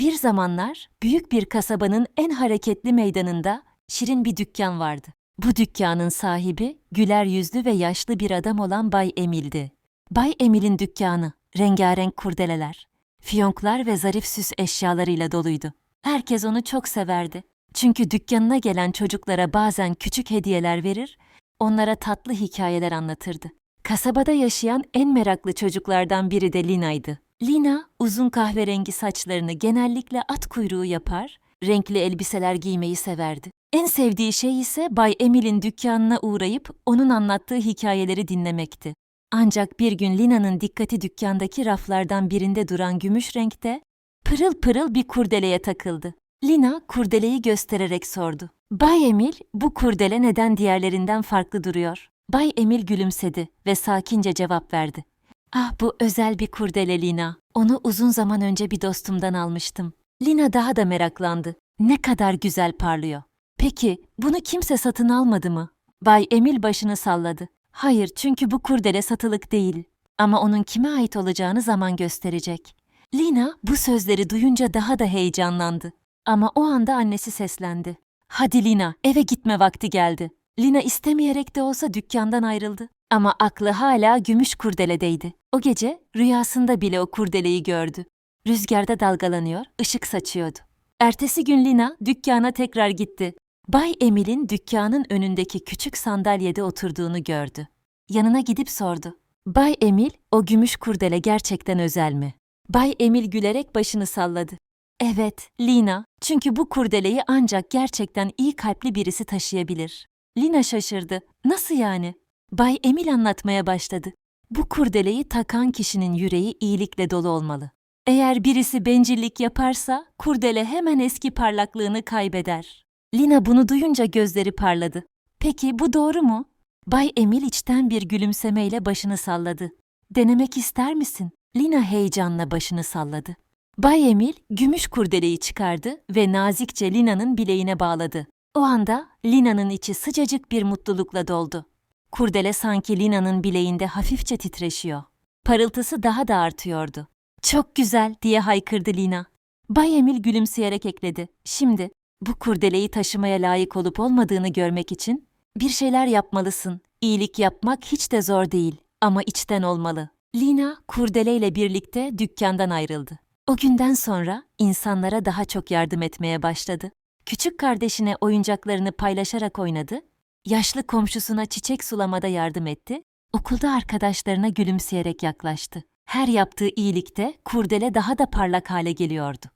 Bir zamanlar büyük bir kasabanın en hareketli meydanında şirin bir dükkan vardı. Bu dükkanın sahibi güler yüzlü ve yaşlı bir adam olan Bay Emil'di. Bay Emil'in dükkanı rengarenk kurdeleler, fiyonklar ve zarif süs eşyalarıyla doluydu. Herkes onu çok severdi. Çünkü dükkanına gelen çocuklara bazen küçük hediyeler verir, onlara tatlı hikayeler anlatırdı. Kasabada yaşayan en meraklı çocuklardan biri de Lina'ydı. Lina, uzun kahverengi saçlarını genellikle at kuyruğu yapar, renkli elbiseler giymeyi severdi. En sevdiği şey ise Bay Emil'in dükkanına uğrayıp onun anlattığı hikayeleri dinlemekti. Ancak bir gün Lina'nın dikkati dükkandaki raflardan birinde duran gümüş renkte pırıl pırıl bir kurdeleye takıldı. Lina kurdeleyi göstererek sordu. Bay Emil, bu kurdele neden diğerlerinden farklı duruyor? Bay Emil gülümsedi ve sakince cevap verdi. Ah bu özel bir kurdele Lina. Onu uzun zaman önce bir dostumdan almıştım. Lina daha da meraklandı. Ne kadar güzel parlıyor. Peki bunu kimse satın almadı mı? Bay Emil başını salladı. Hayır çünkü bu kurdele satılık değil. Ama onun kime ait olacağını zaman gösterecek. Lina bu sözleri duyunca daha da heyecanlandı. Ama o anda annesi seslendi. Hadi Lina, eve gitme vakti geldi. Lina istemeyerek de olsa dükkandan ayrıldı. Ama aklı hala gümüş kurdeledeydi. O gece rüyasında bile o kurdeleyi gördü. Rüzgarda dalgalanıyor, ışık saçıyordu. Ertesi gün Lina dükkana tekrar gitti. Bay Emil'in dükkanın önündeki küçük sandalyede oturduğunu gördü. Yanına gidip sordu. Bay Emil, o gümüş kurdele gerçekten özel mi? Bay Emil gülerek başını salladı. Evet, Lina. Çünkü bu kurdeleyi ancak gerçekten iyi kalpli birisi taşıyabilir. Lina şaşırdı. Nasıl yani? Bay Emil anlatmaya başladı. Bu kurdeleyi takan kişinin yüreği iyilikle dolu olmalı. Eğer birisi bencillik yaparsa kurdele hemen eski parlaklığını kaybeder. Lina bunu duyunca gözleri parladı. Peki bu doğru mu? Bay Emil içten bir gülümsemeyle başını salladı. Denemek ister misin? Lina heyecanla başını salladı. Bay Emil gümüş kurdeleyi çıkardı ve nazikçe Lina'nın bileğine bağladı. O anda Lina'nın içi sıcacık bir mutlulukla doldu. Kurdele sanki Lina'nın bileğinde hafifçe titreşiyor. Parıltısı daha da artıyordu. Çok güzel diye haykırdı Lina. Bay Emil gülümseyerek ekledi. Şimdi bu kurdeleyi taşımaya layık olup olmadığını görmek için bir şeyler yapmalısın. İyilik yapmak hiç de zor değil ama içten olmalı. Lina kurdeleyle birlikte dükkandan ayrıldı. O günden sonra insanlara daha çok yardım etmeye başladı. Küçük kardeşine oyuncaklarını paylaşarak oynadı, yaşlı komşusuna çiçek sulamada yardım etti, okulda arkadaşlarına gülümseyerek yaklaştı. Her yaptığı iyilikte kurdele daha da parlak hale geliyordu.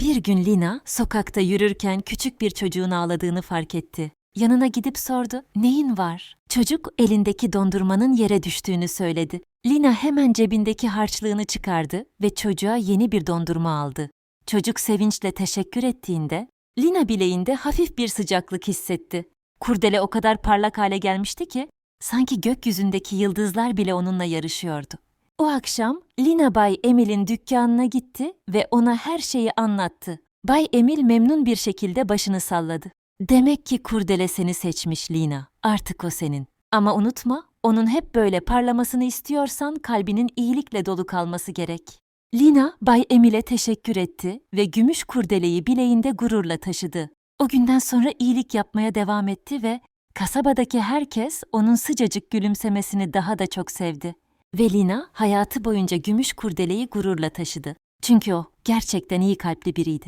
Bir gün Lina sokakta yürürken küçük bir çocuğun ağladığını fark etti. Yanına gidip sordu, neyin var? Çocuk elindeki dondurmanın yere düştüğünü söyledi. Lina hemen cebindeki harçlığını çıkardı ve çocuğa yeni bir dondurma aldı. Çocuk sevinçle teşekkür ettiğinde, Lina bileğinde hafif bir sıcaklık hissetti. Kurdele o kadar parlak hale gelmişti ki, sanki gökyüzündeki yıldızlar bile onunla yarışıyordu. O akşam Lina Bay Emil'in dükkanına gitti ve ona her şeyi anlattı. Bay Emil memnun bir şekilde başını salladı. Demek ki kurdele seni seçmiş Lina. Artık o senin. Ama unutma, onun hep böyle parlamasını istiyorsan kalbinin iyilikle dolu kalması gerek. Lina, Bay Emil'e teşekkür etti ve gümüş kurdeleyi bileğinde gururla taşıdı. O günden sonra iyilik yapmaya devam etti ve kasabadaki herkes onun sıcacık gülümsemesini daha da çok sevdi. Ve Lina hayatı boyunca gümüş kurdeleyi gururla taşıdı. Çünkü o gerçekten iyi kalpli biriydi.